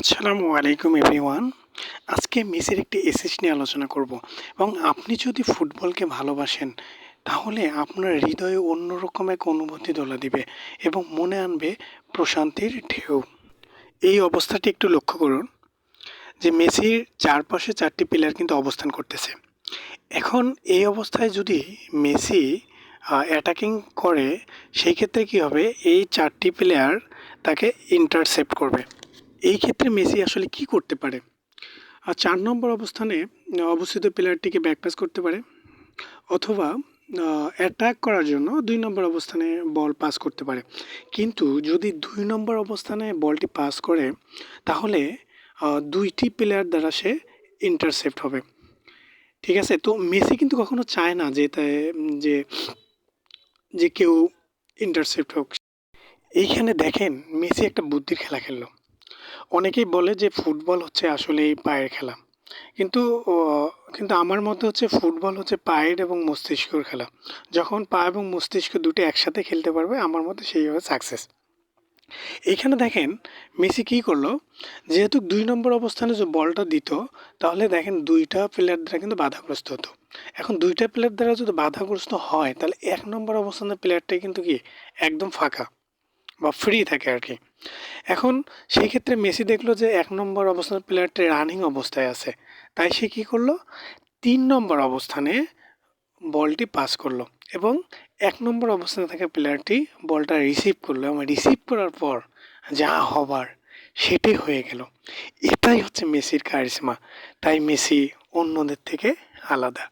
আসসালামু আলাইকুম এভরিওয়ান। আজকে মেসির একটি এসেস নিয়ে আলোচনা করব এবং আপনি যদি ফুটবলকে ভালোবাসেন, তাহলে আপনার হৃদয়ে অন্যরকম এক অনুভূতি দোলা দিবে এবং মনে আনবে প্রশান্তির ঢেউ। এই অবস্থাটি একটু লক্ষ্য করুন যে মেসির চারপাশে চারটি প্লেয়ার কিন্তু অবস্থান করতেছে। এখন এই অবস্থায় যদি মেসি অ্যাটাকিং করে, সেই ক্ষেত্রে কী হবে? এই চারটি প্লেয়ার তাকে ইন্টারসেপ্ট করবে। এই ক্ষেত্রে মেসি আসলে কি করতে পারে? আর চার নম্বর অবস্থানে অবস্থিত প্লেয়ারটিকে ব্যাকপাস করতে পারে অথবা অ্যাটাক করার জন্য দুই নম্বর অবস্থানে বল পাস করতে পারে। কিন্তু যদি দুই নম্বর অবস্থানে বলটি পাস করে, তাহলে দুইটি প্লেয়ার দ্বারা সে ইন্টারসেপ্ট হবে। ঠিক আছে? তো মেসি কিন্তু কখনো চায় না যে যে যে কেউ ইন্টারসেপ্ট হোক। এইখানে দেখেন, মেসি একটা বুদ্ধির খেলা খেললো। অনেকেই বলে যে ফুটবল হচ্ছে আসলে এই পায়ের খেলা। কিন্তু কিন্তু আমার মতে হচ্ছে ফুটবল হচ্ছে পায়ের এবং মস্তিষ্কর খেলা। যখন পা এবং মস্তিষ্ক দুটো একসাথে খেলতে পারবে, আমার মতে সেই হবে সাকসেস এইখানে দেখেন, মেসি কী করল? যেহেতু দুই নম্বর অবস্থানে যে বলটা দিত, তাহলে দেখেন দুইটা প্লেয়ার দ্বারা কিন্তু বাধাগ্রস্ত হতো। এখন দুইটা প্লেয়ার দ্বারা যদি বাধাগ্রস্ত হয়, তাহলে এক নম্বর অবস্থানের প্লেয়ারটাই কিন্তু কি? একদম ফাঁকা। বা ফ্রি থাকে আর কি এখন সেই ক্ষেত্রে মেসি দেখল যে এক নম্বর অবস্থান প্লেয়ারটি রানিং অবস্থায় আছে। তাই সে কী করল? তিন নম্বর অবস্থানে বলটি পাস করল এবং এক নম্বর অবস্থানে থাকা প্লেয়ারটি বলটা রিসিভ করল এবং রিসিভ করার পর যা হবার সেটাই হয়ে গেল। এটাই হচ্ছে মেসির কারিশমা। তাই মেসি অন্যদের থেকে আলাদা।